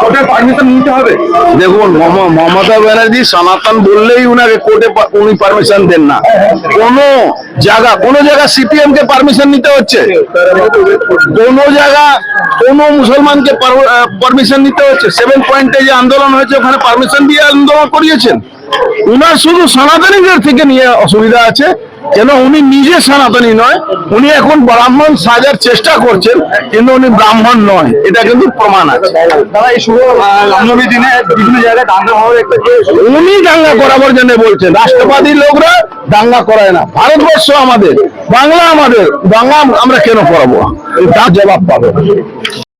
কোর্টের পারমিশন নিতে হবে। দেখুন মমতা ব্যানার্জি সনাতন বললেই উনাকে কোর্টে উনি পারমিশন দেন না। কোন জায়গা কোন জায়গা সিপিএম কে পারমিশন নিতে হচ্ছে? কোন জায়গা কোন মুসলমানকে পারমিশন নিতে হচ্ছে? সেভেন পয়েন্টে যে আন্দোলন হয়েছে ওখানে পারমিশন দিয়ে আন্দোলন করিয়েছেন? উনার শুধু সনাতনীদের থেকে নিয়ে অসুবিধা আছে। কেন উনি নিজে সনাতনী নয় উনি এখন ব্রাহ্মণ সাজার চেষ্টা করছেন কিন্তু উনি ব্রাহ্মণ নয়। এটা কিন্তু প্রমাণ আছে। একটা উনি দাঙ্গা করাবার জন্য বলছেন রাষ্ট্রবাদী লোকরা দাঙ্গা করায় না। ভারতবর্ষ আমাদের বাংলা আমাদের দাঙ্গা আমরা কেন করাবো? তার জবাব পাবো।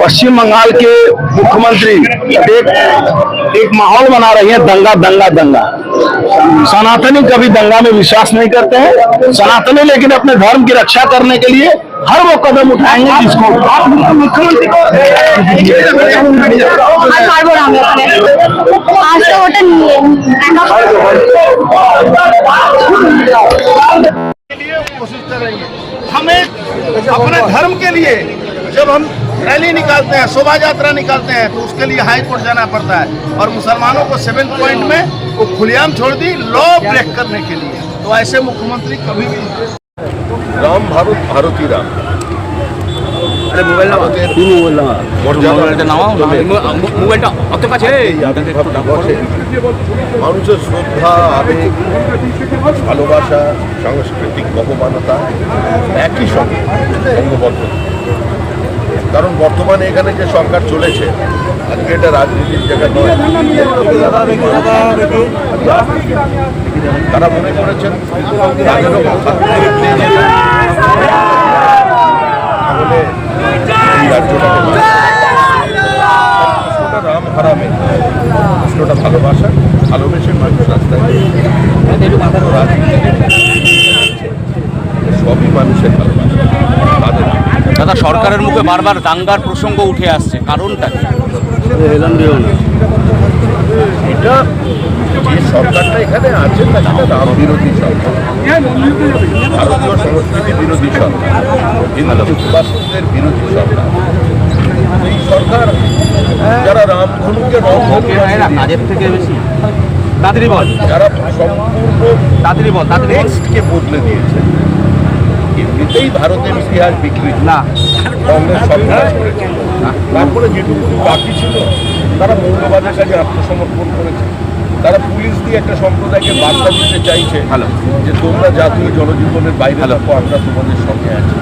पश्चिम बंगाल के मुख्यमंत्री एक एक माहौल बना रही है दंगा दंगा दंगा। सनातनी कभी दंगा में विश्वास नहीं करते हैं। सनातनी लेकिन अपने धर्म की रक्षा करने के लिए हर वो कदम उठाएँगे जिसको हमें अपने धर्म के लिए जब हम रैली निकालते हैं शोभा यात्रा निकालते हैं तो उसके लिए हाई कोर्ट जाना पड़ता है और मुसलमानों को सेवन पॉइंट में वो खुलेआम छोड़ दी लॉ ब्रेक करने के लिए तो ऐसे मुख्यमंत्री कभी भी রাম ভারত ভারতী রাম ভারতের মোবাইলটা নামাও মোবাইলটা অত কাছে এই আবির্ভাব দিবসে মানুষের শ্রদ্ধা আবেগ ভালোবাসা সাংস্কৃতিক বহমানতা একই সঙ্গে সঙ্গবদ্ধ কারণ বর্তমানে এখানে যে সরকার চলেছে, আজকে এটা রাজনীতির জায়গা নয় তারা মনে করেছেন তাদেরও তাহলে রাম হারাবে প্রশ্নটা ভালোবাসা, ভালোবেসে মানুষ রাস্তায়। সবই মানুষের সরকারের মুখে বারবার দাঙ্গার প্রসঙ্গ উঠে আসছে কারণটা কি? এটা যে সরকারটা এখানে আছে তা সেটা রাম বিরোধী সরকার। ভারতীয় সংস্কৃতি বিরোধী সরকার হিন্দু উপাসকদের বিরোধী সরকার। এই সরকার যারা রামধনুকে কাজের থেকে বেশি। তাড়াতাড়ি বল যারা সম্পূর্ণ তাড়াতাড়ি বল তাড়াতাড়ি বদলে দিয়েছে এমনিতেই ভারতের ইতিহাস বিকৃত না। কংগ্রেস সব করেছে। তারপরে যেটুকু বাকি ছিল তারা মৌলবাদের কাছে আত্মসমর্পণ করেছে। তারা পুলিশ দিয়ে একটা সম্প্রদায়কে বার্তা দিতে চাইছে ভালো। যে তোমরা জাতীয় জনজীবনের বাইরে থাকো আমরা তোমাদের সঙ্গে আছি।